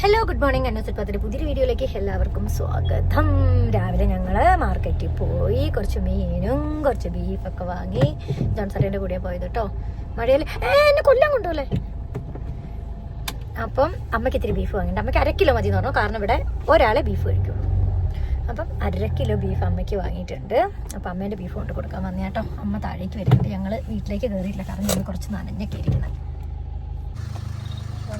Hello good morning അന്നൂസിൽ പത്തിന്റെ പുതിയൊരു വീഡിയോയിലേക്ക് എല്ലാവർക്കും സ്വാഗതം. രാവിലെ ഞങ്ങൾ മാർക്കറ്റിൽ പോയി. കുറച്ച് മീനും കുറച്ച് ബീഫൊക്കെ വാങ്ങി. ജോൺസറിന്റെ കൂടെ പോയത് കേട്ടോ മഴയിൽ എന്നെ കൊല്ലം കൊണ്ടുപോലെ അപ്പം അമ്മയ്ക്ക് ഇത്തിരി ബീഫ് വാങ്ങിയിട്ട് അമ്മയ്ക്ക് അര കിലോ മതി എന്ന് പറഞ്ഞു. കാരണം ഇവിടെ ഒരാളെ ബീഫ് കഴിക്കുള്ളൂ അപ്പം അര കിലോ ബീഫ് അമ്മയ്ക്ക് വാങ്ങിയിട്ടുണ്ട്. അപ്പം അമ്മേന്റെ ബീഫ് കൊണ്ട് കൊടുക്കാൻ വന്നേട്ടോ അമ്മ താഴേക്ക് വരുന്നുണ്ട്. ഞങ്ങൾ വീട്ടിലേക്ക് കയറിയില്ല കാരണം ഞങ്ങൾ കുറച്ച് നനഞ്ഞൊക്കെ ഇരിക്കുന്നത്.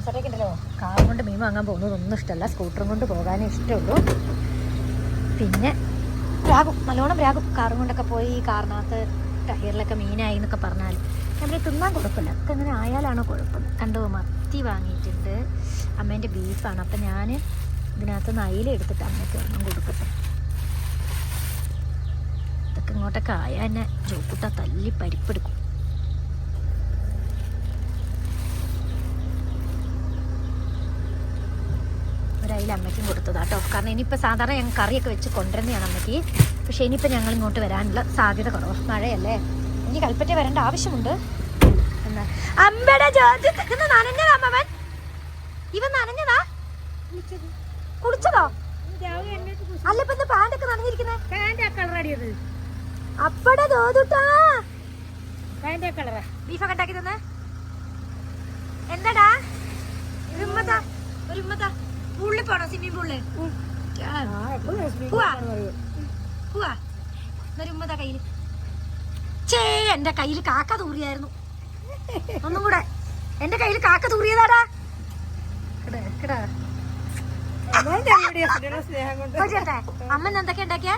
ഉണ്ടല്ലോ കാർ കൊണ്ട് മീൻ വാങ്ങാൻ പോകുന്നതൊന്നും ഇഷ്ടമല്ല. സ്കൂട്ടറും കൊണ്ട് പോകാനേ ഇഷ്ടമുള്ളൂ. പിന്നെ രാഗും നല്ലോണം രാഗും കാറും കൊണ്ടൊക്കെ പോയി ഈ കാറിനകത്ത് ടയറിലൊക്കെ മീനായി എന്നൊക്കെ പറഞ്ഞാൽ നമ്മൾ തിന്നാൻ കുഴപ്പമില്ല. ഒക്കെ അങ്ങനെ ആയാലാണോ കുഴപ്പം. കണ്ടോ മത്തി വാങ്ങിയിട്ടുണ്ട്. അമ്മേന്റെ ബീഫാണ്. അപ്പം ഞാൻ ഇതിനകത്ത് നൈല എടുത്തിട്ട് അമ്മയ്ക്ക് ഒന്നും കൊടുക്കട്ടെ. ഇതൊക്കെ ഇങ്ങോട്ടൊക്കെ ആയാൽ എന്നെ ജോക്കുട്ട തല്ലി പരിപ്പെടുക്കും ഒരയില അമ്മയ്ക്കും കൊടുത്തതാട്ടോ കാരണം ഇനിയിപ്പോൾ സാധാരണ ഞങ്ങൾ കറിയൊക്കെ വെച്ച് കൊണ്ടുവരുന്നതാണ് അമ്മയ്ക്ക്. പക്ഷേ ഇനിയിപ്പോൾ ഞങ്ങൾ ഇങ്ങോട്ട് വരാനുള്ള സാധ്യത കുറവാണ് മഴയല്ലേ? എനിക്ക് കൽപ്പറ്റ വരേണ്ട ആവശ്യമുണ്ട്. എന്നാ. അമ്മയുടെ നനഞ്ഞതാ അമ്മവൻ ഇവൻ നനഞ്ഞതാ? കുളിച്ചതോ. അല്ല ഇപ്പൊ ഇന്ന് പാന്റൊക്കെ നനഞ്ഞിരിക്കുന്നേ? പാന്റെ കളർ അടിയത് അപ്പടെ തോതുട്ടാ പാന്റെ കളറാ. ബീഫൊക്കെ ഉണ്ടാക്കി തന്നെ? എന്താടാ? ഒരു ഉമ്മത്താ ഒരു ഉമ്മത്താ. പൂളിൽ പോണോ? സ്വിമ്മിംഗ് പൂളിൽ പോവാ. ഉമ്മതാ കയ്യിൽ. ചേ എന്റെ കയ്യിൽ കാക്ക തൂറിയായിരുന്നു. ഒന്നും കൂടെ. എന്റെ കയ്യിൽ കാക്ക തൂറിയതാടാ. അമ്മ എന്തൊക്കെ ഉണ്ടാക്കിയ?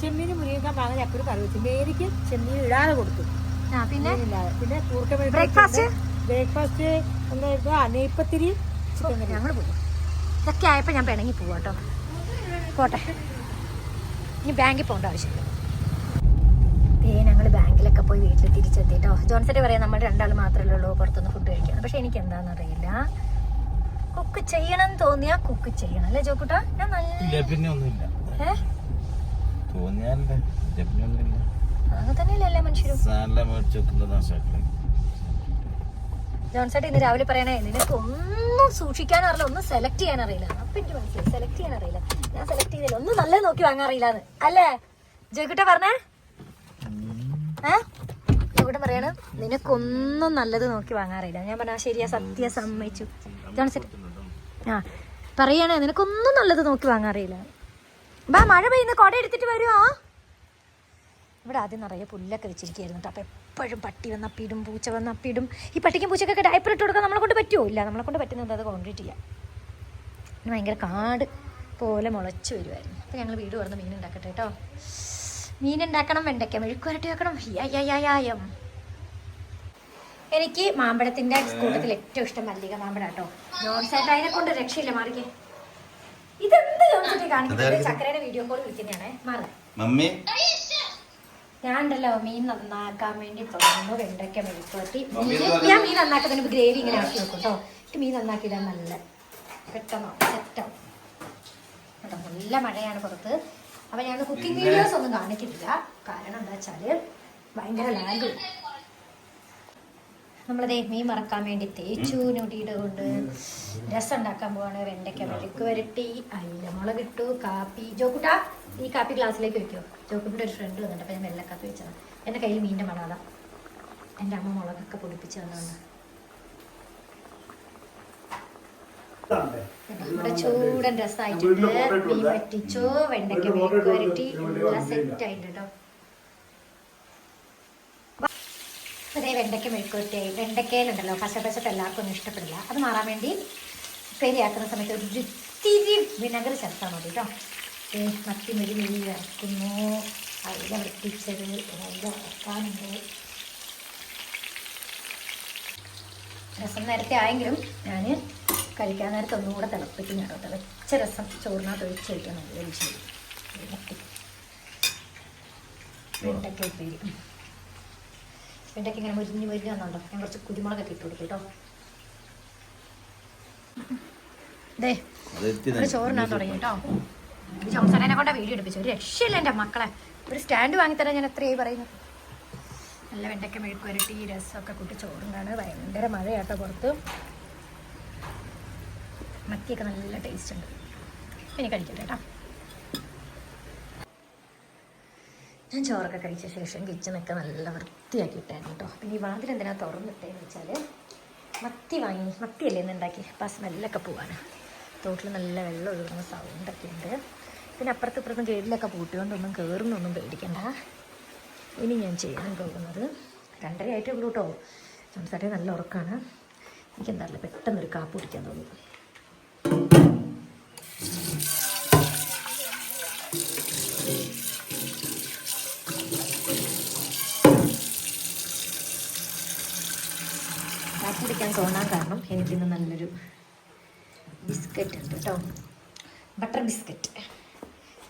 ചെമ്മീന് മുരിങ്ങക്കാൻ വാങ്ങാൻ എപ്പോഴും കറി വെച്ചു. മേരിക്ക് ചെമ്മീൻ ഇടാതെ കൊടുത്തു. പിന്നെ? പിന്നെ ബ്രേക്ക്ഫാസ്റ്റ് ബ്രേക്ക്ഫാസ്റ്റ് എന്തായിരുന്നു ആ നെയ്പ്പത്തിരി ചിക്കൻ കറി ഞങ്ങൾ പോകും ഇതൊക്കെ ആയപ്പോൾ ഞാൻ പിണങ്ങി പോവാട്ടോ പോട്ടെ. ഇനി ബാങ്കിൽ പോകേണ്ട ആവശ്യമില്ല. ദേ ഞങ്ങൾ ബാങ്കിലൊക്കെ പോയി വീട്ടിൽ തിരിച്ചെത്തിട്ടോ ജോൺസെറ്റ് പറയാം നമ്മൾ രണ്ടാൾ മാത്രമല്ലേ ഉള്ളൂ പുറത്തുനിന്ന് ഫുഡ് കഴിക്കുന്നത് പക്ഷെ എനിക്ക് എന്താണെന്ന് അറിയില്ല. കുക്ക് ചെയ്യണം എന്ന് തോന്നിയാ കുക്ക് ചെയ്യണം. അല്ലേ ജോക്കുട്ട? ഞാൻ നല്ല അങ്ങനെ തന്നെയല്ലേ മനുഷ്യരും? ജോൺസേട്ട് ഇന്ന് രാവിലെ പറയണേ നിനക്ക് ഒന്നും സൂക്ഷിക്കാൻ അറിയില്ല ഒന്നും സെലക്ട് ചെയ്യാൻ അറിയില്ല. അപ്പൊ എനിക്ക് മനസ്സിലായി സെലക്ട് ചെയ്യാൻ അറിയില്ല. ഞാൻ സെലക്ട് ചെയ്തില്ല ഒന്നും നല്ലത് നോക്കി വാങ്ങാൻ അറിയില്ലാന്ന് അല്ലേ? ജയക്കുട്ട പറഞ്ഞേ? ഏ? ജയക്കുട്ടൻ പറയാണ്? നിനക്കൊന്നും നല്ലത് നോക്കി വാങ്ങാൻ അറിയില്ല ഞാൻ പറഞ്ഞാ ശരിയാ സത്യ സമ്മതിച്ചു. ജോൺസേട്ട് ആ പറയണേ നിനക്കൊന്നും നല്ലത് നോക്കി വാങ്ങാൻ അറിയില്ല ബാ മഴ പെയ്യുന്ന കൊട എടുത്തിട്ട് വരുമോ ഇവിടെ ആദ്യം നിറയെ പുല്ലൊക്കെ വെച്ചിരിക്കുകയായിരുന്നു കേട്ടോ. അപ്പോൾ എപ്പോഴും പട്ടി വന്ന് പിടും പൂച്ച വന്ന് പിടും. ഈ പട്ടിക്കും പൂച്ചക്കൊക്കെ ഡയപ്പർ ഇട്ട് കൊടുക്കാൻ നമ്മളെ കൊണ്ട് പറ്റുമോ? ഇല്ല നമ്മളെ കൊണ്ട് പറ്റുന്നത് അത് കോൺക്രീറ്റ് ചെയ്യാം പിന്നെ ഭയങ്കര കാട് പോലെ മുളച്ച് വരുമായിരുന്നു അപ്പോൾ ഞങ്ങൾ വീട് വന്ന് മീൻ ഉണ്ടാക്കട്ടെ കേട്ടോ. മീൻ ഉണ്ടാക്കണം വെണ്ടയ്ക്ക മെഴുക്കുവരട്ടി വെക്കണം. യായം എനിക്ക് മാമ്പഴത്തിന്റെ കൂട്ടത്തിൽ ഏറ്റവും ഇഷ്ടം മല്ലിക മാമ്പഴം കേട്ടോ. ജോൺസേട്ട അതിനെ കൊണ്ട് രക്ഷയില്ല മാറിക്കേ. ഇതെന്ത് ജോൺസേട്ടി കാണിക്കുന്നത്? ചക്കരയുടെ വീഡിയോ കോൾ വിളിക്കുന്നതാണ്. മാറി. മമ്മി. ഞാൻ ഉണ്ടല്ലോ മീൻ നന്നാക്കാൻ വേണ്ടി തുടങ്ങുന്നു വെണ്ടയ്ക്ക മെഴുക്കുവരട്ടി. ഞാൻ മീൻ നന്നാക്കുന്നതിന് ഗ്രേവി ഇങ്ങനെ ആക്കി വെക്കും കേട്ടോ എനിക്ക് മീൻ നന്നാക്കിയിടാൻ നല്ല പെട്ടെന്നോ സെറ്റാവും കേട്ടോ നല്ല മഴയാണ് പുറത്ത്. അപ്പം ഞാൻ കുക്കിംഗ് വീഡിയോസ് ഒന്നും കാണിക്കില്ല കാരണം എന്താ വെച്ചാൽ ഭയങ്കര ലാഗ് നമ്മളതേ മീൻ മറക്കാൻ വേണ്ടി തേച്ചു നൊടിയുടെ കൊണ്ട് രസം ഉണ്ടാക്കാൻ പോവാണ് വെണ്ടയ്ക്ക മെഴുക്ക് വരട്ടി അയില മുളക് ഇട്ടു കാപ്പി. ജോക്കുട്ട ഈ കാപ്പി ഗ്ലാസ്സിലേക്ക് വെക്കോ. ജോക്കുട്ടിയുടെ ഒരു ഫ്രണ്ട് വന്നിട്ട് അപ്പം ഞാൻ വെള്ളക്കാപ്പി വെച്ചതാണ് എന്റെ കയ്യിൽ മീന്റെ മണാതാ. എന്റെ അമ്മ മുളകൊക്കെ പൊടിപ്പിച്ച് തന്നതാണ് നമ്മുടെ ചൂടൻ രസമായിട്ടുണ്ട് മീൻ വറ്റിച്ചു വെണ്ടയ്ക്ക മെഴുക്ക് വരട്ടി എല്ലാം സെറ്റ് ആയിട്ടുണ്ട് കേട്ടോ അതേ വെണ്ടയ്ക്ക മെഴുക്കുവരട്ടിയായി വെണ്ടയ്ക്കയിലുണ്ടല്ലോ പശപ്പശപ്പ് എല്ലാവർക്കും ഒന്നും ഇഷ്ടപ്പെടില്ല. അത് മാറാൻ വേണ്ടി ഉപ്പേരിയാക്കുന്ന സമയത്ത് ഒരു ഇത്തിരി വിനഗർ ചേർത്താൽ മതി കേട്ടോ ഏ മത്തി മുരി മുരി ഇറക്കുന്നു അയില വെട്ടിച്ചത് ഇറക്കാനുണ്ട് രസം നേരത്തെ ആയെങ്കിലും ഞാൻ കഴിക്കാൻ നേരത്തെ ഒന്നും കൂടെ തിളപ്പിക്കും കേട്ടോ തിളച്ച രസം ചോറിനകത്ത് ഒഴിച്ച് കഴിക്കാൻ നല്ല വിഷയം വെണ്ടയ്ക്ക ഉപ്പേരി. വെണ്ടയ്ക്ക് ഇങ്ങനെ മുരിഞ്ഞ് മുരിഞ്ഞ് വന്നുണ്ടോ? ഞാൻ കുറച്ച് കുരുമുളകൊക്കെ ഇട്ട് കൊടുക്കും കേട്ടോ. ദേ ഒരു ചോറിനാൻ തുടങ്ങി കേട്ടോ. ജോൺസണനെ കൊണ്ട് വീഡിയോ എടുപ്പിച്ചു ഒരു രക്ഷയില്ല എന്റെ മക്കളെ. ഒരു സ്റ്റാൻഡ് വാങ്ങിത്തരാൻ ഞാൻ എത്രയായി പറയുന്നു. നല്ല വെണ്ടയ്ക്ക മെഴുക്ക് വരട്ടി രസമൊക്കെ കൂട്ടി ചോറുണ്ടാണ് ഭയങ്കര മഴയാട്ടോ പുറത്ത്. മത്തിയൊക്കെ നല്ല ടേസ്റ്റ് ഉണ്ട്. ഇനി കഴിക്കട്ടെ കേട്ടോ. ഞാൻ ചോറൊക്കെ കഴിച്ച ശേഷം കിച്ചണൊക്കെ നല്ല വൃത്തിയാക്കിയിട്ടായിരുന്നു കേട്ടോ പിന്നെ ഈ വാതിൽ എന്തിനാ തുറന്നിട്ടേന്ന് വെച്ചാൽ മത്തി വാങ്ങി മത്തിയല്ലേ ഇന്ന് ഉണ്ടാക്കി അപ്പം ആ സ്മെല്ലൊക്കെ പോവാണ്. തോട്ടിൽ നല്ല വെള്ളം ഒഴുകുന്ന സൗണ്ടൊക്കെ ഉണ്ട്. പിന്നെ അപ്പുറത്തും ഇപ്പുറത്തും കേടിലൊക്കെ പൂട്ടിയോണ്ടൊന്നും കയറുന്നൊന്നും പേടിക്കണ്ട. ഇനി ഞാൻ ചെയ്യാൻ പോകുന്നത് രണ്ടര ആയിട്ടേ ഉള്ളൂ കേട്ടോ സംസാരം നല്ല ഉറക്കമാണ് എനിക്കെന്താ പെട്ടെന്നൊരു കാപ്പ് കുടിക്കാൻ തോന്നി. കുടിക്കാൻ തോന്നാൻ കാരണം എനിക്കിന്ന് നല്ലൊരു ബിസ്ക്കറ്റ് ഉണ്ട് കേട്ടോ. Butter biscuit.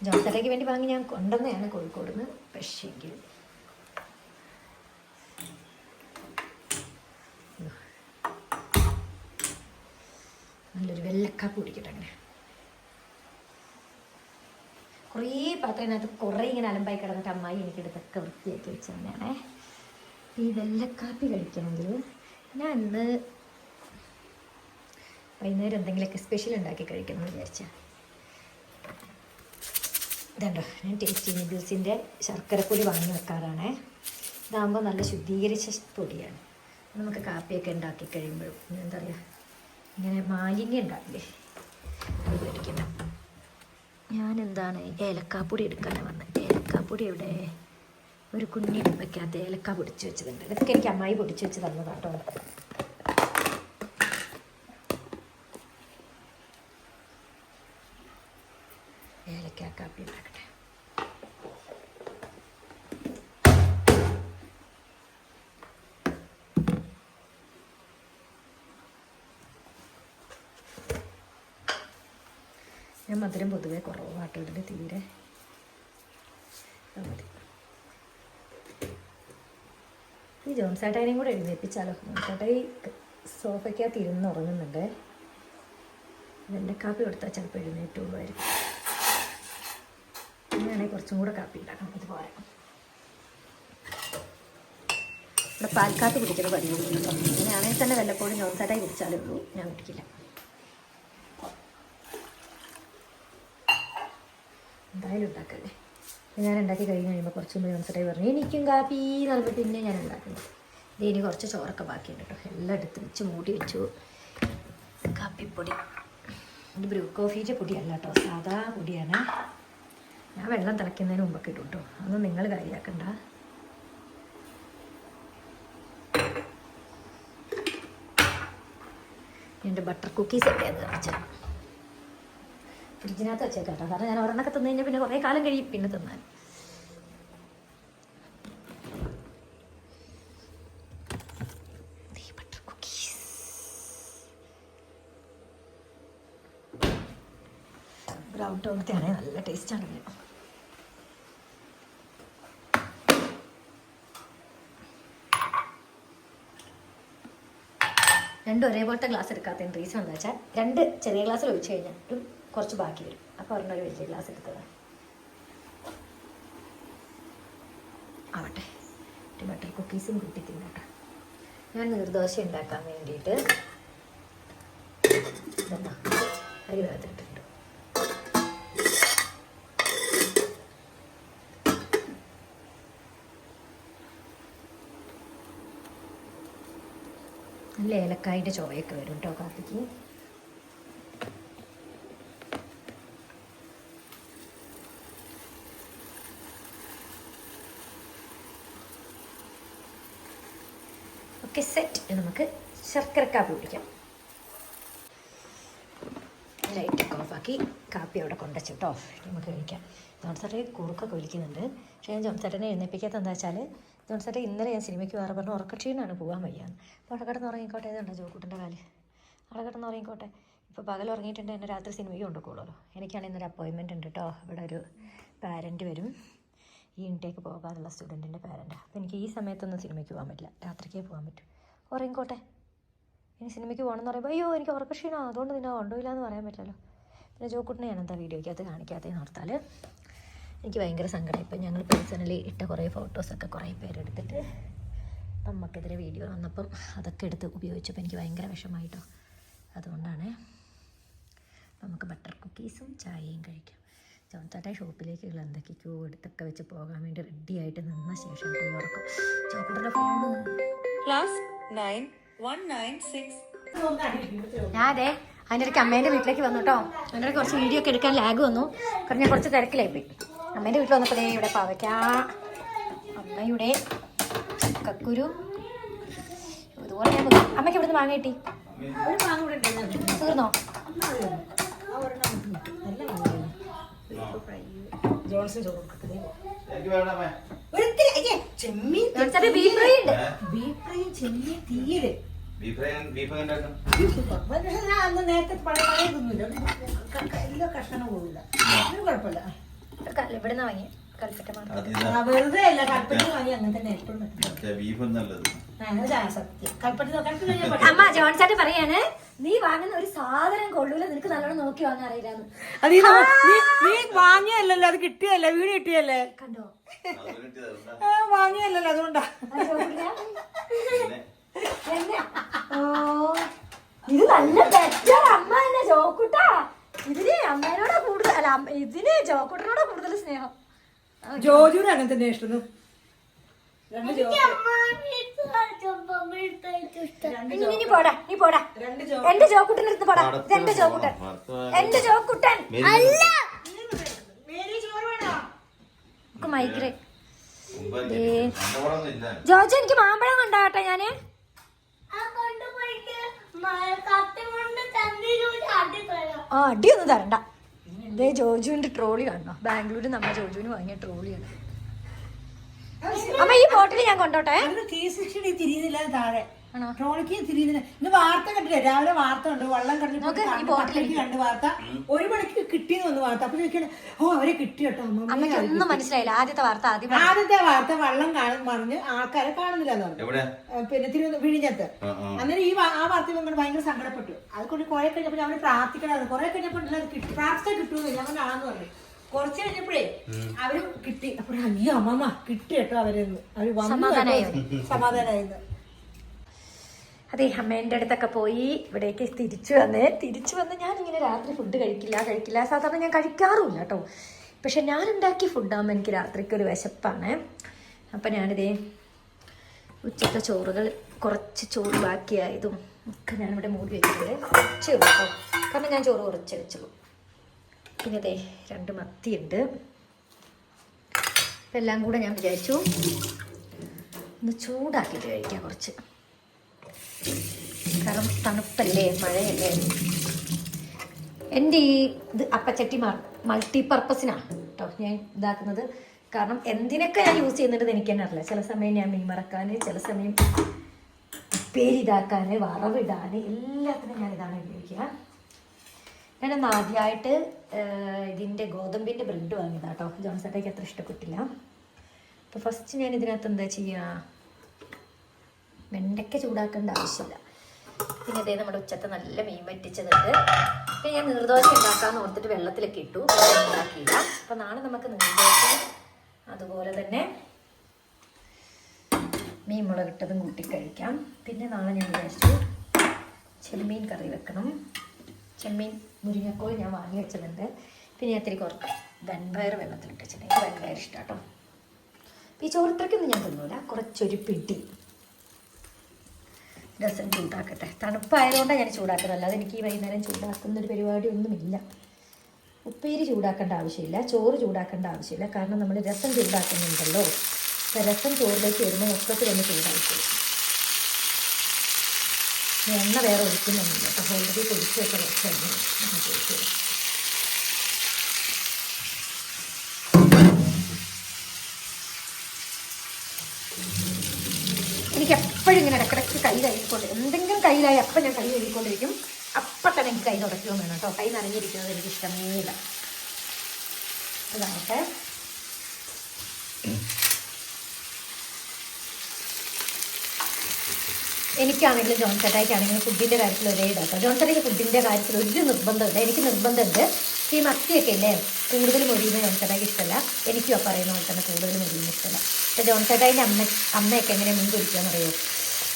ജോസറയ്ക്ക് വേണ്ടി വാങ്ങി ഞാൻ കൊണ്ടുവന്നതാണ് കോഴിക്കോട് നിന്ന്. പക്ഷേങ്കിൽ നല്ലൊരു വെള്ളക്കാപ്പ് കുടിക്കട്ടെ അങ്ങനെ. കുറേ പാത്രത്തിനകത്ത് കുറേ ഇങ്ങനെ അലമ്പായി കിടന്നിട്ട് അമ്മായി എനിക്ക് ഇതൊക്കെ വൃത്തിയാക്കി വെച്ചു തന്നെയാണേ. ഈ വെള്ളക്കാപ്പി കഴിക്കണമെങ്കിൽ ഞാൻ ഇന്ന് വൈകുന്നേരം എന്തെങ്കിലുമൊക്കെ സ്പെഷ്യൽ ഉണ്ടാക്കി കഴിക്കണം എന്ന് വിചാരിച്ച. ഇതുണ്ടോ ഞാൻ ടേസ്റ്റി നൂഡിൽസിന്റെ ശർക്കരപ്പൊടി വാങ്ങി വെക്കാറാണേ. ഇതാകുമ്പോൾ നല്ല ശുദ്ധീകരിച്ച പൊടിയാണ്. നമുക്ക് കാപ്പിയൊക്കെ ഉണ്ടാക്കി കഴിയുമ്പോഴും എന്താ പറയുക ഇങ്ങനെ മാലിന്യം ഉണ്ടാവില്ലേ ഞാൻ എന്താണ് ഏലക്കാപ്പൊടി എടുക്കാനാണ് വന്നത് ഏലക്കാപ്പൊടി എവിടെ? ഒരു കുഞ്ഞി ഡപ്പയ്ക്കകത്ത് ഏലക്ക പൊടിച്ച് വെച്ചതുണ്ട്. ഇതൊക്കെ എനിക്ക് അമ്മായി പൊടിച്ച് വെച്ച് തന്നതാട്ടോ. ഏലക്ക കാപ്പി ഉണ്ടാക്കട്ടെ. ഞാൻ മധുരം പൊതുവേ കുറവാട്ടോ ഇതിൽ തീരെ അത് മതി ഈ ജോൺസേട്ടാനെയും കൂടെ എഴുന്നേൽപ്പിച്ചാലോ ജോൺസേട്ട ഈ സോഫയ്ക്കകത്ത് ഇരുന്ന് ഉറങ്ങുന്നുണ്ട്. വെള്ള കാപ്പി കൊടുത്താൽ ചിലപ്പോൾ എഴുന്നേറ്റുള്ളൂമായിരിക്കും അങ്ങനെയാണെങ്കിൽ കുറച്ചും കൂടെ കാപ്പി ഉണ്ടാക്കണം. ഇതുപോലെ ഇവിടെ പാൽക്കാത്ത് കുടിക്കുന്ന കേട്ടോ അങ്ങനെയാണെങ്കിൽ തന്നെ വല്ലപ്പോഴും ജോൺസേട്ടായി കുടിച്ചാലേ ഉള്ളൂ. ഞാൻ കുടിക്കില്ല. എന്തായാലും ഉണ്ടാക്കല്ലേ ഞാൻ ഉണ്ടാക്കി കഴിഞ്ഞ് കഴിയുമ്പോൾ കുറച്ച് മുമ്പ് മനസ്സിലായി പറഞ്ഞു എനിക്കും കാപ്പി എന്ന് പറഞ്ഞപ്പോൾ പിന്നെ ഞാൻ ഉണ്ടാക്കുന്നത് ഇത് ഇനി കുറച്ച് ചോറൊക്കെ ബാക്കിയുണ്ട് കേട്ടോ. എല്ലാം എടുത്ത് വെച്ച് മൂടി വെച്ചു. കാപ്പിപ്പൊടി. ഇത് ബ്രൂ കോഫീന്റെ പൊടിയല്ല കേട്ടോ സാധാ പൊടിയാണ്. ഞാൻ വെള്ളം തിളയ്ക്കുന്നതിന് മുമ്പൊക്കെ ഇട്ടു കേട്ടോ. അതൊന്നും നിങ്ങൾ കാര്യമാക്കണ്ട എന്റെ ബട്ടർ കുക്കീസ് ഒക്കെ അത് കാണിച്ചത് ഫ്രിഡ്ജിനകത്ത് വെച്ചേക്കാം കേട്ടോ. കാരണം ഞാൻ ഒരെണ്ണൊക്കെ തിന്നു കഴിഞ്ഞാൽ പിന്നെ കുറേ കാലം കഴിയും പിന്നെ തിന്നാൻ. ബ്രൗൺ നല്ല ടേസ്റ്റാണ് ഇതിന് രണ്ട് ഒരേപോലത്തെ ഗ്ലാസ് എടുക്കാത്തതിന് റീസൺ എന്താ വെച്ചാൽ രണ്ട് ചെറിയ ഗ്ലാസ്സിൽ കഴിഞ്ഞാൽ കഴിഞ്ഞിട്ടും കുറച്ച് ബാക്കി വരും. അപ്പോൾ ഒരെണ്ണൊരു വലിയ ഗ്ലാസ് എടുത്തതാണ്. ആവട്ടെ. ബട്ടർ കുക്കീസും കൂട്ടി തിന്നട്ടെ. ഞാൻ നീർദോശ ഉണ്ടാക്കാൻ വേണ്ടിയിട്ട് അരി വേർത്തിട്ടുണ്ട് നല്ല ഏലക്കായുടെ ചുവയൊക്കെ വരും കേട്ടോ കാപ്പിക്ക്. സെറ്റ് നമുക്ക് ശർക്കര കാപ്പി കുടിക്കാം. ലൈറ്റൊക്കെ ഓഫാക്കി കാപ്പി അവിടെ കൊണ്ടുവച്ചു കേട്ടോ നമുക്ക് കഴിക്കാം. ജോൺസേട്ടെ കുറുക്കൊക്കെ വിളിക്കുന്നുണ്ട്. പക്ഷേ ഞാൻ ജോൺസേട്ടനെ എഴുന്നേപ്പിക്കാത്ത എന്താ വെച്ചാൽ ജോൺസേട്ടെ ഇന്നലെ ഞാൻ സിനിമയ്ക്ക് വേറെ പറഞ്ഞു ഉറക്കക്ഷീണാണ് പോകാൻ വയ്യാന്ന്. അപ്പോൾ അവിടെ കിടന്ന് ഉറങ്ങിക്കോട്ടെ ഇതുണ്ടോ ജോക്കൂട്ടിന്റെ കാൽ? അവിടെ കിടന്ന് ഉറങ്ങിക്കോട്ടെ. ഇപ്പോൾ പകൽ ഉറങ്ങിയിട്ടുണ്ട് എന്നെ രാത്രി സിനിമയ്ക്ക് കൊണ്ടുപോകുള്ളൂ എനിക്കാണെങ്കിൽ ഇന്നൊരു അപ്പോയിൻമെന്റ് ഉണ്ട് കേട്ടോ ഇവിടെ ഒരു പാരന്റ് വരും. ഈ ഇൻടേക്ക് പോകാനുള്ള സ്റ്റുഡന്റിന്റെ പാരന്റാണ് അപ്പോൾ എനിക്ക് ഈ സമയത്തൊന്നും സിനിമയ്ക്ക് പോകാൻ പറ്റില്ല. രാത്രിക്കേ പോകാൻ പറ്റും. ഉറങ്ങിക്കോട്ടെ ഇനി സിനിമയ്ക്ക് പോകണമെന്ന് പറയുമ്പോൾ അയ്യോ എനിക്ക് ഉറക്കക്ഷീണോ അതുകൊണ്ട് നിന്നെ കൊണ്ടുപോയില്ല എന്ന് പറയാൻ പറ്റില്ലല്ലോ. പിന്നെ ജോക്കുട്ടിനെ ഞാൻ എന്താ വീഡിയോയ്ക്കകത്ത് കാണിക്കാത്തതെന്ന് ഓർത്താൽ എനിക്ക് ഭയങ്കര സങ്കടം. ഇപ്പം ഞങ്ങൾ പേഴ്സണലി ഇട്ട കുറേ ഫോട്ടോസൊക്കെ കുറേ പേരെടുത്തിട്ട് നമുക്കെതിരെ വീഡിയോ വന്നപ്പം അതൊക്കെ എടുത്ത് ഉപയോഗിച്ചപ്പോൾ എനിക്ക് ഭയങ്കര വിഷമമായിട്ടോ. അതുകൊണ്ടാണ് നമുക്ക് ബട്ടർ കുക്കീസും ചായയും കഴിക്കാം. ചോട്ടാട്ടെ ഷോപ്പിലേക്കുള്ള എന്തൊക്കെയോ എടുത്തൊക്കെ വെച്ച് പോകാൻ വേണ്ടി റെഡി ആയിട്ട് നിന്ന ശേഷം ഉറക്കും. ചോക്കോട്ടിന്റെ ഫോൺ ഞാൻ അതെ അതിന്റെ ഇടയ്ക്ക് അമ്മേന്റെ വീട്ടിലേക്ക് വന്നു കേട്ടോ അതിന്റെ ഇടയ്ക്ക് കുറച്ച് വീഡിയോ ഒക്കെ എടുക്കാൻ ലാഗ് വന്നു. കാരണം ഞാൻ കുറച്ച് തിരക്കിലായി പോയി. അമ്മേന്റെ വീട്ടിൽ വന്നപ്പോൾ ദേ ഇവിടെ പാവയ്ക്ക അമ്മയുടെ കക്കുരു ഇതുപോലെ ഞാൻ. അമ്മയ്ക്ക് ഇവിടുന്ന് മാങ്ങ കിട്ടി. തീർന്നോ? ജോൺസൺ ചെമ്മീൻ ചെമ്മീൻ തീരെ. അന്ന് നേരത്തെ പഴയ പഴയ തിന്നില്ല എല്ലാ കഷ്ണം പോകില്ല ഒരു കുഴപ്പമില്ല. ഇവിടുന്ന് വാങ്ങി കൽപ്പറ്റ മാർക്കറ്റ് അതിതാ ആ, വെറുതെ അല്ല കൽപ്പറ്റ വാങ്ങി അങ്ങനെ തന്നെ. അമ്മ ജോൺസായിട്ട് പറയാണ് നീ വാങ്ങുന്ന ഒരു സാധനം കൊള്ളൂല നിനക്ക് നല്ലോണം നോക്കി വാങ്ങാൻ അറിയില്ലാന്ന്. അത് നമ്മ- നീ- നീ വാങ്ങിയല്ലല്ലോ അത് കിട്ടിയല്ലേ വീട് കിട്ടിയല്ലേ? കണ്ടോ? ആ, വാങ്ങിയല്ലല്ലോ അതുകൊണ്ടാ. അത് ചോദിക്കില്ല? എന്നെ? ഓ ഇത് നല്ല ബെറ്റർ അമ്മ തന്നെ ജോക്കുട്ടാ. ഇതിന് അമ്മേനോടാ കൂടുതൽ അല്ല അമ്മ- ഇതിന് ജോക്കുട്ടനോടാ കൂടുതൽ സ്നേഹം. ജോജുവിന് അങ്ങനെ തന്നെ ഇഷ്ടം. നീ പോടാ നീ പോടാ. രണ്ട് ജോ എന്റെ ജോക്കുട്ടന്റെ എടുത്ത് പോടാ. എന്റെ ജോക്കുട്ടൻ. എന്റെ ജോക്കുട്ടൻ. അല്ല. മൈഗ്രേ. ജോജു എനിക്ക് മാമ്പഴം കൊണ്ടാകട്ടെ ഞാൻ. ആ അടിയൊന്നും തരണ്ട. ഇതേ ജോജുവിന്റെ ട്രോളി കാണണോ ബാംഗ്ലൂരിൽ നമ്മ ജോജുവിന് വാങ്ങിയ ട്രോളിയാണ്. അമ്മ ഈ ബോട്ടിൽ ഞാൻ കൊണ്ടോട്ടെ? താഴെ? ട്രോളിക്ക് തിരിയുന്നില്ല ഇന്ന് വാർത്ത കണ്ടില്ലേ രാവിലെ വാർത്ത ഉണ്ട് വള്ളം കണ്ടിട്ട് കണ്ട് വാർത്ത. ഒരു മണിക്ക് കിട്ടിയെന്ന് വന്ന് വാർത്ത. അപ്പൊ ചോദിക്കണേ ഓ അവരെ കിട്ടി കേട്ടോ. അമ്മയ്ക്ക് ഒന്നും മനസ്സിലായില്ല. ആദ്യത്തെ വാർത്ത ആദ്യം ആദ്യത്തെ വാർത്ത വള്ളം കാണും മറിഞ്ഞ് ആൾക്കാരെ കാണുന്നില്ല എന്ന് എവിടെ? ഏ, പിന്നെ തിരുവനന്തപുരം വിഴിഞ്ഞത്ത്. അന്നേരം ഈ ആ വാർത്ത കൊണ്ട് ഭയങ്കര സങ്കടപ്പെട്ടു. അത് കൊണ്ട് കുറെ കഴിഞ്ഞപ്പോൾ അവന് പ്രാർത്ഥിക്കണത് കുറെ കഴിഞ്ഞപ്പോൾ പ്രാർത്ഥന കിട്ടുമെന്ന് ഞാൻ പറഞ്ഞു ആന്ന് പറഞ്ഞു. കുറച്ച് കഴിഞ്ഞപ്പോഴേ അവർ കിട്ടി. അപ്പോൾ അയ്യോ അമ്മമ്മ കിട്ടി കേട്ടോ അവരെന്ന്. അവർ വന്നു സമാധാനായോ? സമാധാനായിരുന്നു അതെ അമ്മേന്റെ അടുത്തൊക്കെ പോയി ഇവിടേക്ക് തിരിച്ചു വന്ന്. തിരിച്ചു വന്ന് ഞാനിങ്ങനെ രാത്രി ഫുഡ് കഴിക്കില്ല കഴിക്കില്ല. സാധാരണ ഞാൻ കഴിക്കാറുമില്ല കേട്ടോ പക്ഷെ ഞാൻ ഉണ്ടാക്കിയ ഫുഡാകുമ്പോൾ എനിക്ക് രാത്രിക്ക് ഒരു വിശപ്പാണ്. അപ്പം ഞാനിതേ ഉച്ചത്തെ ചോറുകൾ കുറച്ച് ചോറ് ബാക്കിയായതും ഒക്കെ ഞാനിവിടെ മൂടി വെച്ചിട്ട് കുറച്ച് കേട്ടോ കാരണം ഞാൻ ചോറ് കുറച്ച് വെച്ചുള്ളൂ. പിന്നെ അതെ രണ്ട് മത്തിയുണ്ട്. അപ്പം എല്ലാം കൂടെ ഞാൻ വിചാരിച്ചു ഒന്ന് ചൂടാക്കിയിട്ട് കഴിക്കാം കുറച്ച്. കാരണം തണുപ്പല്ലേ മഴയല്ലേ? എന്റെ ഈ ഇത് അപ്പച്ചട്ടി മൾട്ടി പർപ്പസിനാണ് കേട്ടോ ഞാൻ ഇതാക്കുന്നത്. കാരണം എന്തിനൊക്കെ ഞാൻ യൂസ് ചെയ്യുന്നുണ്ടെന്ന് എനിക്ക് തന്നെ അറിയില്ല. ചില സമയം ഞാൻ മീൻ മറക്കാൻ ചില സമയം പേരിതാക്കാൻ വറവിടാൻ എല്ലാത്തിനും ഞാൻ ഇതാണ് ഉപയോഗിക്കുക. ഞാനൊന്ന് ആദ്യമായിട്ട് ഇതിന്റെ ഗോതമ്പിന്റെ ബ്രെഡ് വാങ്ങിയതാട്ടോ ജോൺസട്ടേക്ക് അത്ര ഇഷ്ടപ്പെട്ടില്ല. അപ്പോൾ ഫസ്റ്റ് ഞാൻ ഇതിനകത്ത് എന്താ ചെയ്യുക വെണ്ടയ്ക്ക ചൂടാക്കേണ്ട ആവശ്യമില്ല. പിന്നെ ഇതേ നമ്മുടെ ഉച്ചത്തെ നല്ല മീൻ വറ്റിച്ചതുണ്ട്. പിന്നെ ഞാൻ നീർദോശ ഉണ്ടാക്കാമെന്ന് ഓർത്തിട്ട് വെള്ളത്തിലൊക്കെ ഇട്ടു. ഉണ്ടാക്കിയില്ല. അപ്പം നാളെ നമുക്ക് നീർദോശ അതുപോലെ തന്നെ മീൻ മുളകിട്ടതും കൂട്ടി കഴിക്കാം. പിന്നെ നാളെ ഞാൻ വിചാരിച്ചു ചെമ്മീൻ കറി വെക്കണം. ചെമ്മീൻ മുരിങ്ങക്കോൾ ഞാൻ വാങ്ങി വെച്ചിട്ടുണ്ട്. പിന്നെ ഞാൻ ഇത്തിരി കുറച്ച് വെൺപയർ വെള്ളത്തിലിട്ട് വെച്ചിട്ടുണ്ട്. എനിക്ക് വെൺപയർ ഇഷ്ടം കേട്ടോ ഈ ചോറത്രയ്ക്കൊന്നും ഞാൻ തിന്നൂല. കുറച്ചൊരു പിടി. രസം ചൂടാക്കട്ടെ. തണുപ്പായതുകൊണ്ടാണ് ഞാൻ ചൂടാക്കുന്നത് അല്ലാതെ എനിക്ക് ഈ വൈകുന്നേരം ചൂടാക്കുന്ന ഒരു പരിപാടി ഒന്നുമില്ല ഉപ്പേരി ചൂടാക്കേണ്ട ആവശ്യമില്ല. ചോറ് ചൂടാക്കേണ്ട ആവശ്യമില്ല. കാരണം നമ്മൾ രസം ചൂടാക്കുന്നുണ്ടല്ലോ. രസം ചോറിലേക്ക് വരുമ്പോൾ മൊത്തത്തിൽ ഒന്ന് ഇനി എണ്ണ വേറെ ഒഴിക്കുന്നൊന്നുമില്ല അപ്പോൾ ഓൾറെഡി പൊടിച്ച് വെച്ച രസം നമുക്ക് എനിക്ക് എപ്പോഴും ഇങ്ങനെ ഇടക്കിടക്ക് കൈ കഴുകിക്കൊണ്ട് എന്തെങ്കിലും കയ്യിലായി അപ്പം ഞാൻ കൈ കഴുകിക്കൊണ്ടിരിക്കും അപ്പം തന്നെ എനിക്ക് കൈ തുടയ്ക്കുകയും വേണം കേട്ടോ. കൈ നനഞ്ഞിരിക്കുന്നത് എനിക്ക് ഇഷ്ടമേ ഇല്ല ഇതാകട്ടെ എനിക്കാണെങ്കിലും ജോൺ ചേട്ടായിക്കാണെങ്കിലും ഫുഡിന്റെ കാര്യത്തിൽ ഒരേ ഇതാട്ടോ. ജോൺ ചേട്ടയ്ക്ക് ഫുഡിന്റെ കാര്യത്തിൽ ഒരു നിർബന്ധമുണ്ട് എനിക്ക് നിർബന്ധമുണ്ട്. ഈ മത്തിയൊക്കെ അല്ലേ കൂടുതലും ഒരു ജോൺ ചേട്ടായിക്ക് ഇഷ്ടമല്ല. എനിക്കും ആ പറയുന്ന പോലെ തന്നെ കൂടുതലും മൊരിയുന്ന ഇഷ്ടമല്ല. പക്ഷേ ജോൺ ചേട്ടായിന്റെ അമ്മ അമ്മയൊക്കെ എങ്ങനെ മീൻ പൊരിക്കാന്ന് അറിയോ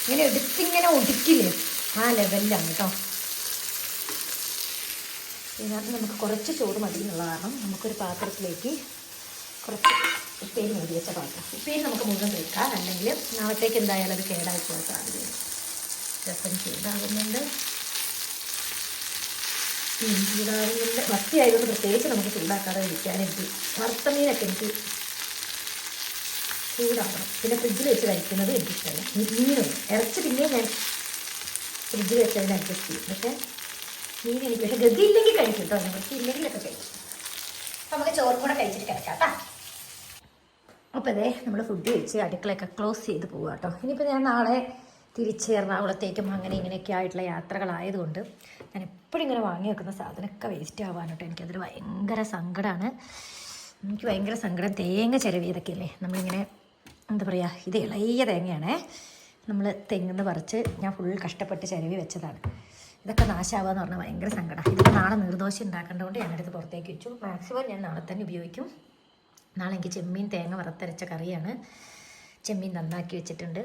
ഇങ്ങനെ എടുത്തിങ്ങനെ ഒതുക്കില്ലേ? ആ ലെവലിലാണ് കേട്ടോ ഇതിനകത്ത് നമുക്ക് കുറച്ച് ചോറ് മതി എന്നുള്ള കാരണം നമുക്കൊരു പാത്രത്തിലേക്ക് കുറച്ച് ഉപ്പേരി മൂടി വെച്ച പാത്രം. ഉപ്പേരി നമുക്ക് മുഴുവൻ വെക്കാം അല്ലെങ്കിൽ നാളത്തേക്ക് എന്തായാലും അത് കേടായി പോകാൻ സാധ്യതയുണ്ട്. രസം ചൂടാകുന്നുണ്ട് ചൂടാകുന്നുണ്ട് മത്തി ആയതുകൊണ്ട് പ്രത്യേകിച്ച് നമുക്ക് ചൂടാക്കാതെ കഴിക്കാൻ എനിക്ക് വറുത്ത മീനൊക്കെ എനിക്ക് ചൂടാവണം പിന്നെ ഫ്രിഡ്ജിൽ വെച്ച് കഴിക്കുന്നത് എനിക്കിഷ്ടമല്ല മീനും. ഇറച്ചി പിന്നെ ഞാൻ ഫ്രിഡ്ജിൽ വെച്ച് അതിന് അഡ്ജസ്റ്റ് ചെയ്യും. പക്ഷേ മീൻ എനിക്ക് പക്ഷേ ഗതി ഇല്ലെങ്കിൽ കഴിക്കും കേട്ടോ നമുക്ക് ഇല്ലെങ്കിലൊക്കെ കഴിക്കും. അപ്പം നമുക്ക് ചോറും കൂടെ കഴിച്ചിട്ട് കിടക്കാം കേട്ടോ അപ്പോൾ അതെ നമ്മൾ ഫുഡ് കഴിച്ച് അടുക്കളയൊക്കെ ക്ലോസ് ചെയ്ത് പോവുക കേട്ടോ ഇനിയിപ്പോൾ ഞാൻ നാളെ തിരിച്ച് എറണാകുളത്തേക്കും അങ്ങനെ ഇങ്ങനെയൊക്കെ ആയിട്ടുള്ള യാത്രകളായതുകൊണ്ട് ഞാൻ എപ്പോഴും ഇങ്ങനെ വാങ്ങി വെക്കുന്ന സാധനമൊക്കെ വേസ്റ്റ് ആവാൻ കേട്ടോ എനിക്കതൊരു ഭയങ്കര സങ്കടമാണ് എനിക്ക് ഭയങ്കര സങ്കടം. തേങ്ങ ചിലവ് ചെയ്തൊക്കെയല്ലേ നമ്മളിങ്ങനെ എന്താ പറയുക ഇത് ഇളയ തേങ്ങയാണേ. നമ്മൾ തെങ്ങിന്ന് പറിച്ച് ഞാൻ ഫുൾ കഷ്ടപ്പെട്ട് ചിലവി വെച്ചതാണ്. ഇതൊക്കെ നാശാവുക എന്ന് പറഞ്ഞാൽ ഭയങ്കര സങ്കടം. ഇതിപ്പോൾ നാളെ നീർദോശ ഉണ്ടാക്കേണ്ടതുകൊണ്ട് ഞാനെടുത്ത് പുറത്തേക്ക് വെച്ചു. മാക്സിമം ഞാൻ നാളെ തന്നെ ഉപയോഗിക്കും. നാളെ എനിക്ക് ചെമ്മീൻ തേങ്ങ വറുത്തരച്ച കറിയാണ്. ചെമ്മീൻ നന്നാക്കി വെച്ചിട്ടുണ്ട്.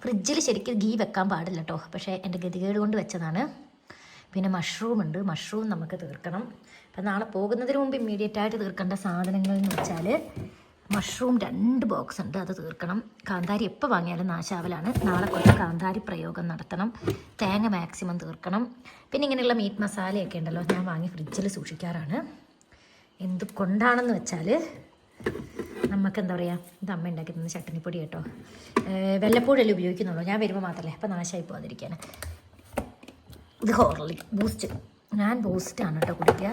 ഫ്രിഡ്ജിൽ ശരിക്കും ഗീ വെക്കാൻ പാടില്ല കേട്ടോ പക്ഷേ എന്റെ ഗതികേട് കൊണ്ട് വെച്ചതാണ്. പിന്നെ മഷ്റൂം ഉണ്ട്. മഷ്റൂം നമുക്ക് തീർക്കണം. അപ്പം നാളെ പോകുന്നതിന് മുമ്പ് ഇമ്മീഡിയറ്റ് ആയിട്ട് തീർക്കേണ്ട സാധനങ്ങൾ എന്ന് വെച്ചാൽ മഷ്റൂം രണ്ട് ബോക്സ് ഉണ്ട് അത് തീർക്കണം. കാന്താരി എപ്പോൾ വാങ്ങിയാലും നാശാവലാണ്. നാളെ കുറച്ച് കാന്താരി പ്രയോഗം നടത്തണം. തേങ്ങ മാക്സിമം തീർക്കണം. പിന്നെ ഇങ്ങനെയുള്ള മീറ്റ് മസാലയൊക്കെ ഉണ്ടല്ലോ ഞാൻ വാങ്ങി ഫ്രിഡ്ജിൽ സൂക്ഷിക്കാറാണ്. എന്തുകൊണ്ടാണെന്ന് വെച്ചാൽ നമുക്ക് എന്താ പറയുക ഇത് അമ്മ ഉണ്ടാക്കി തന്ന ചട്ടനിപ്പൊടി കേട്ടോ വെള്ളപ്പൂഴല്ലേ ഉപയോഗിക്കുന്നുള്ളൂ. ഞാൻ വരുമ്പോൾ മാത്രമല്ലേ അപ്പം നാശമായി പോകാതിരിക്കാൻ ഇത് ഹോർലിക് ബൂസ്റ്റ്. ഞാൻ ബൂസ്റ്റാണ് കേട്ടോ കുടിക്കുക.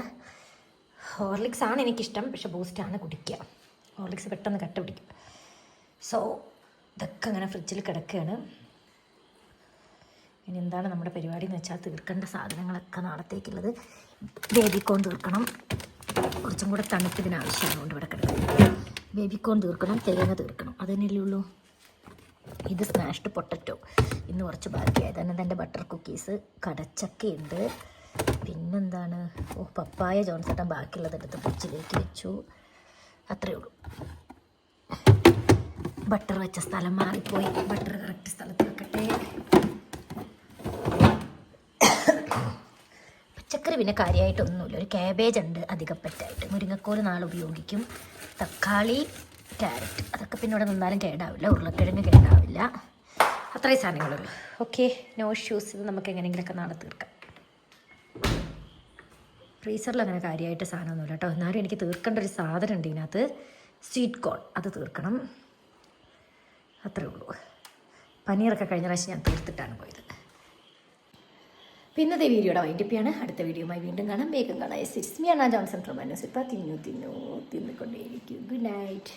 ഹോർലിക്സ് ആണ് എനിക്കിഷ്ടം പക്ഷെ ബൂസ്റ്റാണ് കുടിക്കുക. ഹോർലിക്സ് പെട്ടെന്ന് കട്ട പിടിക്കും. സോ ഇതൊക്കെ അങ്ങനെ ഫ്രിഡ്ജിൽ കിടക്കുകയാണ്. ഇനി എന്താണ് നമ്മുടെ പരിപാടി എന്ന് വെച്ചാൽ തീർക്കേണ്ട സാധനങ്ങളൊക്കെ നാളത്തേക്കുള്ളത്. ബേബിക്കോൺ തീർക്കണം. കുറച്ചും കൂടെ തണുപ്പിതിന് ആവശ്യമായതുകൊണ്ട് ഇവിടെ കിടക്കുന്നത് ബേബിക്കോൺ തീർക്കണം തേങ്ങ തീർക്കണം. അതന്നെയല്ലേ ഉള്ളൂ. ഇത് സ്മാഷ്ഡ് പൊട്ടറ്റോ ഇന്ന് കുറച്ച് ബാക്കിയായത്. തന്നെ എന്റെ ബട്ടർ കുക്കീസ് കടച്ചക്കയുണ്ട് പിന്നെന്താണ്? ഓ പപ്പായ ജോൺസട്ടൻ ബാക്കിയുള്ളത് എടുത്ത് ഫ്രിഡ്ജിലേക്ക് വെച്ചു. അത്രയേ ഉള്ളൂ. ബട്ടർ വെച്ച സ്ഥലം മാറിപ്പോയി. ബട്ടർ കറക്റ്റ് സ്ഥലത്ത് വെക്കട്ടെ. പച്ചക്കറി പിന്നെ കാര്യമായിട്ടൊന്നുമില്ല ഒരു ക്യാബേജ് ഉണ്ട് അധികം പറ്റായിട്ട് മുരിങ്ങക്കോൽ നാളെ ഉപയോഗിക്കും. തക്കാളി ക്യാരറ്റ് അതൊക്കെ പിന്നെ ഇവിടെ നിന്നാലും കേടാവില്ല. ഉരുളക്കിഴങ്ങ് കേടാവില്ല. അത്രയും സാധനങ്ങളുള്ളൂ. ഓക്കെ നോ ഷൂസ് ഇത് നമുക്ക് എങ്ങനെയെങ്കിലുമൊക്കെ നാളെ തീർക്കാം. ഫ്രീസറിൽ അങ്ങനെ കാര്യമായിട്ട് സാധനമൊന്നുമില്ല കേട്ടോ. എന്നാലും എനിക്ക് തീർക്കേണ്ട ഒരു സാധനം ഉണ്ട് ഇതിനകത്ത്. സ്വീറ്റ് കോൺ അത് തീർക്കണം. അത്രേ ഉള്ളൂ. പനീറൊക്കെ കഴിഞ്ഞ പ്രാവശ്യം ഞാൻ തീർത്തിട്ടാണ് പോയത്. പിന്നെ ഇന്നത്തെ വീഡിയോയുടെ വൈകിപ്പിയാണ് അടുത്ത വീഡിയോയുമായി വീണ്ടും കാണാം. വേഗം കാണാം. അണ്ണ ജോൺസൺ ഫ്രോ അന്നസിപ്പ തിന്നു തിന്നു തിന്നുകൊണ്ടേയിരിക്കും. Good night